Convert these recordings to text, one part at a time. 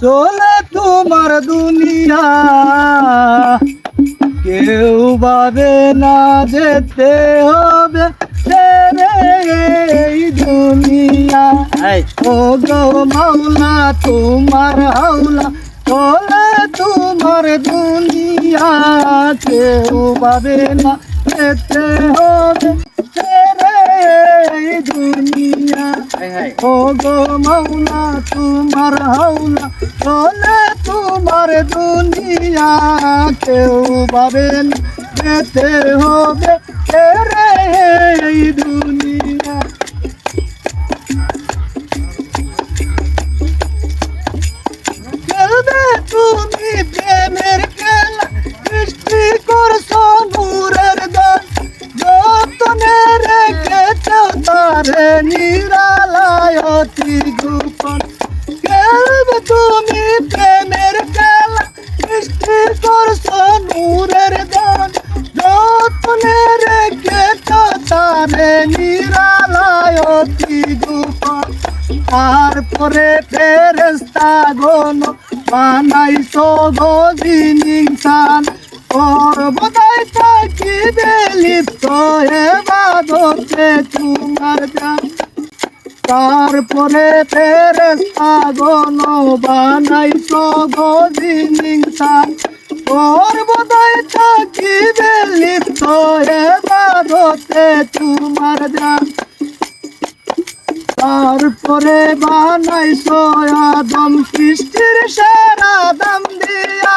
চলে তোমার দুনিয়া। কেউ ভাবে না যেতে হবে এই দুনিয়া। ও গো মাওলা তোমার হাওলা চলে তোমার দুনিয়া। কেউ ভাবে না যেতে হবে এই দুনিয়া। ও গো মৌলা তোমার হাওলা চলে তোমার দুনিয়া কেউ যেতে হবে রে তারপরে ফেরেস্তা গন বানাইছো গদিনিংসান সর্বদাই থাকিবে লিপ্ত এবাদতে তোমার জান তারপরে ফেরেস্তা গন বানাইছো গদিনিংসান সর্বদাই থাকিবে লিপ্ত এবাদতে তোমার জান তারপরে বানাইছো আদম সৃষ্টির সেরা দাম দিয়া।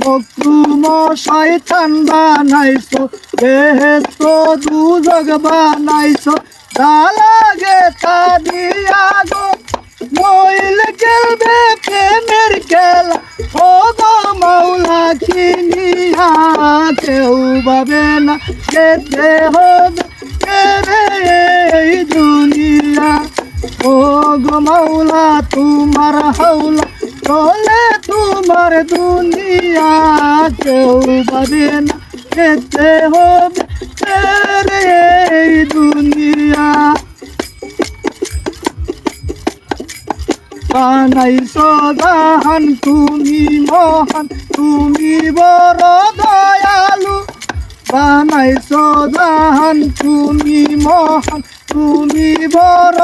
মকরুম শয়তান বানাইছো বেহেস্ত দুজগ বানাইছো তা লাগে তা দিয়া গো। মইল খেলবে প্রেমের খেলা ও গো মৌলা কিনিয়া কেউ ভাবে না যেতে হবে। মৌলা তোমার হাওলা চলে, তোমার দুনিয়া কেউ ভাবে না। যেতে হবে রে দুনিয়া। বানাইছো জাহান তুমি মহান, তুমি বড় দয়ালু। বানাইছো জাহান তুমি মহান, তুমি বড়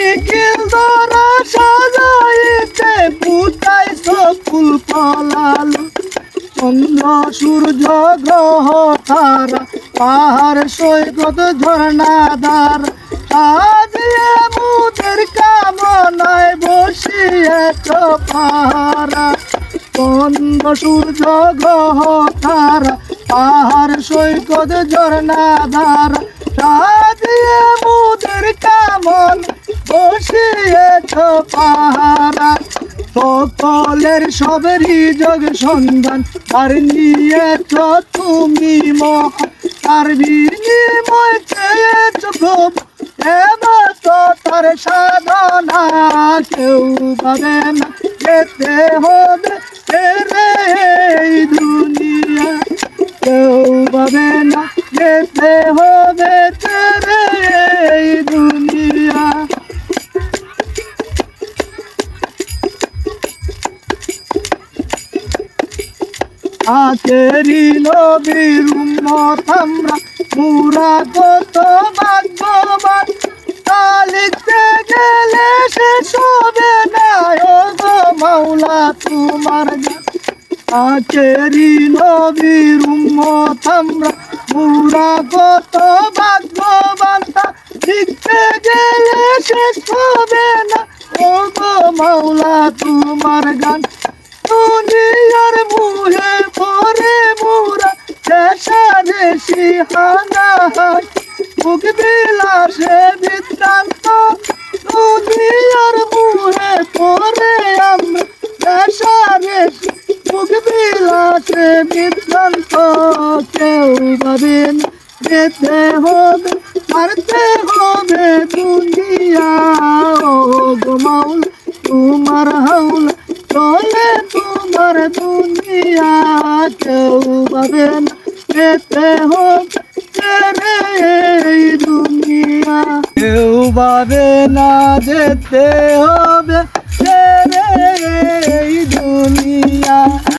নিখিল দরা সাজাইতে পুতাইছো ফুল ফলালু চন্দ্র, সূর্য, গ্রহ, তারা, পাহাড়, সৈকত, ঝর্ণা, দ্বার। সাজিয়ে মুদের কামনায় বসিয়ে পাহারা। চন্দ্র, সূর্য, গ্রহ, তারা, পাহাড়, সৈকত, ঝর্ণা, দ্বার। পাহারা। সকলের সবেরই যোগ সন্ধান। আর নিয়ে তো তুমি তার বিনিময় চেয়েছ খুব তার সাধনা কেউ পাবে না। যেতে হবে এই দুনিয়া। কেউ পাবে না আখেরি নবীর উম্মত আমরা পুরা কত ভাগ্যবান তা লিখতে গেলে শেষ হবে না মাওলা তোমার গান আখেরি নবীর উম্মত আমরা পুরা কত ভাগ্যবান তা লিখতে গেলে শেষ হবে না মাওলা তোমার গান। দুনিয়ার মুহে মুরা দেশারে সিহানা মুখ বিলাসে বিদ্রান্ত দুনিয়ার মুহে পরে আমরা দেশারে মুখ বিলাসে বিদ্রান্ত কেউ ভাবেন যেতে হবে মারতে হবে দুনিয়া ও গো মাওলা তোমার হাওলা চলে তোমার দুনিয়া কেউ পাবে যেতে হবে এই দুনিয়া। কেউ ভাবে না যেতে হবে।